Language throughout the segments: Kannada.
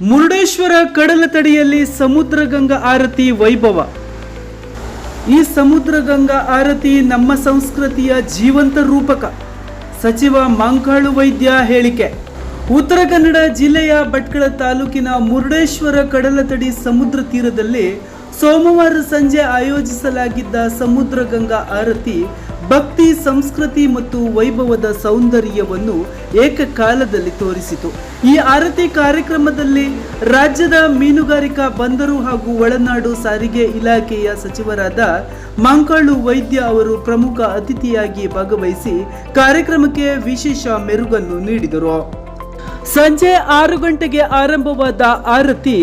ಮುರುಡೇಶ್ವರ ಕಡಲ ತಡಿಯಲ್ಲಿ ಸಮುದ್ರ ಗಂಗಾ ಆರತಿ ವೈಭವ. ಈ ಸಮುದ್ರ ಗಂಗಾ ಆರತಿ ನಮ್ಮ ಸಂಸ್ಕೃತಿಯ ಜೀವಂತ ರೂಪಕ. ಸಚಿವ ಮಾಂಕಾಳು ವೈದ್ಯ ಹೇಳಿಕೆ. ಉತ್ತರ ಕನ್ನಡ ಜಿಲ್ಲೆಯ ಭಟ್ಕಳ ತಾಲೂಕಿನ ಮುರುಡೇಶ್ವರ ಕಡಲತಡಿ ಸಮುದ್ರ ತೀರದಲ್ಲಿ ಸೋಮವಾರ ಸಂಜೆ ಆಯೋಜಿಸಲಾಗಿದ್ದ ಸಮುದ್ರ ಗಂಗಾ ಆರತಿ ಭಕ್ತಿ, ಸಂಸ್ಕೃತಿ ಮತ್ತು ವೈಭವದ ಸೌಂದರ್ಯವನ್ನು ಏಕಕಾಲದಲ್ಲಿ ತೋರಿಸಿತು. ಈ ಆರತಿ ಕಾರ್ಯಕ್ರಮದಲ್ಲಿ ರಾಜ್ಯದ ಮೀನುಗಾರಿಕಾ ಬಂದರು ಹಾಗೂ ಒಳನಾಡು ಸಾರಿಗೆ ಇಲಾಖೆಯ ಸಚಿವರಾದ ಮಾಂಕಾಳು ವೈದ್ಯ ಅವರು ಪ್ರಮುಖ ಅತಿಥಿಯಾಗಿ ಭಾಗವಹಿಸಿ ಕಾರ್ಯಕ್ರಮಕ್ಕೆ ವಿಶೇಷ ಮೆರುಗನ್ನು ನೀಡಿದರು. ಸಂಜೆ ಆರು ಗಂಟೆಗೆ ಆರಂಭವಾದ ಆರತಿ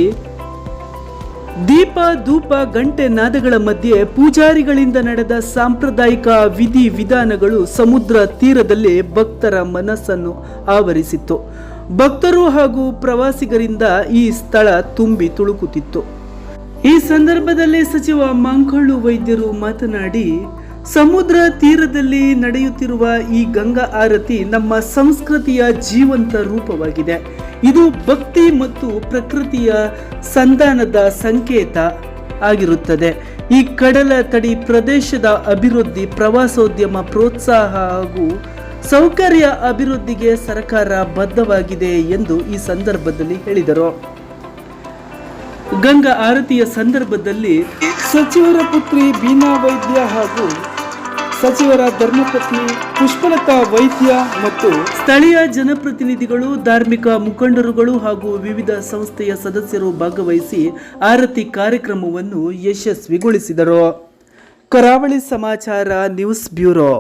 ದೀಪ, ಧೂಪ, ಗಂಟೆ ನಾದಗಳ ಮಧ್ಯೆ ಪೂಜಾರಿಗಳಿಂದ ನಡೆದ ಸಾಂಪ್ರದಾಯಿಕ ವಿಧಿ ವಿಧಾನಗಳು ಸಮುದ್ರ ತೀರದಲ್ಲಿ ಭಕ್ತರ ಮನಸ್ಸನ್ನು ಆವರಿಸಿತ್ತು. ಭಕ್ತರು ಹಾಗೂ ಪ್ರವಾಸಿಗರಿಂದ ಈ ಸ್ಥಳ ತುಂಬಿ ತುಳುಕುತ್ತಿತ್ತು. ಈ ಸಂದರ್ಭದಲ್ಲಿ ಸಚಿವ ಮಂಕಳ್ಳು ವೈದ್ಯರು ಮಾತನಾಡಿ ಸಮುದ್ರ ತೀರದಲ್ಲಿ ನಡೆಯುತ್ತಿರುವ ಈ ಗಂಗಾ ಆರತಿ ನಮ್ಮ ಸಂಸ್ಕೃತಿಯ ಜೀವಂತ ರೂಪವಾಗಿದೆ. ಇದು ಭಕ್ತಿ ಮತ್ತು ಪ್ರಕೃತಿಯ ಸಂಧಾನದ ಸಂಕೇತ ಆಗಿರುತ್ತದೆ. ಈ ಕಡಲ ತಡಿ ಪ್ರದೇಶದ ಅಭಿವೃದ್ಧಿ, ಪ್ರವಾಸೋದ್ಯಮ, ಪ್ರೋತ್ಸಾಹ ಹಾಗೂ ಸೌಕರ್ಯ ಅಭಿವೃದ್ಧಿಗೆ ಸರ್ಕಾರ ಬದ್ಧವಾಗಿದೆ ಎಂದು ಈ ಸಂದರ್ಭದಲ್ಲಿ ಹೇಳಿದರು. ಗಂಗಾ ಆರತಿಯ ಸಂದರ್ಭದಲ್ಲಿ ಸಚಿವರ ಪುತ್ರಿ ಬೀನಾ ವೈದ್ಯ ಹಾಗೂ ಸಚಿವರ ಧರ್ಮಪತ್ನಿ ಪುಷ್ಪಲತಾ ವೈದ್ಯ ಮತ್ತು ಸ್ಥಳೀಯ ಜನಪ್ರತಿನಿಧಿಗಳು, ಧಾರ್ಮಿಕ ಮುಖಂಡರುಗಳು ಹಾಗೂ ವಿವಿಧ ಸಂಸ್ಥೆಯ ಸದಸ್ಯರು ಭಾಗವಹಿಸಿ ಆರತಿ ಕಾರ್ಯಕ್ರಮವನ್ನು ಯಶಸ್ವಿಗೊಳಿಸಿದರು. ಕರಾವಳಿ ಸಮಾಚಾರ ನ್ಯೂಸ್ ಬ್ಯೂರೋ.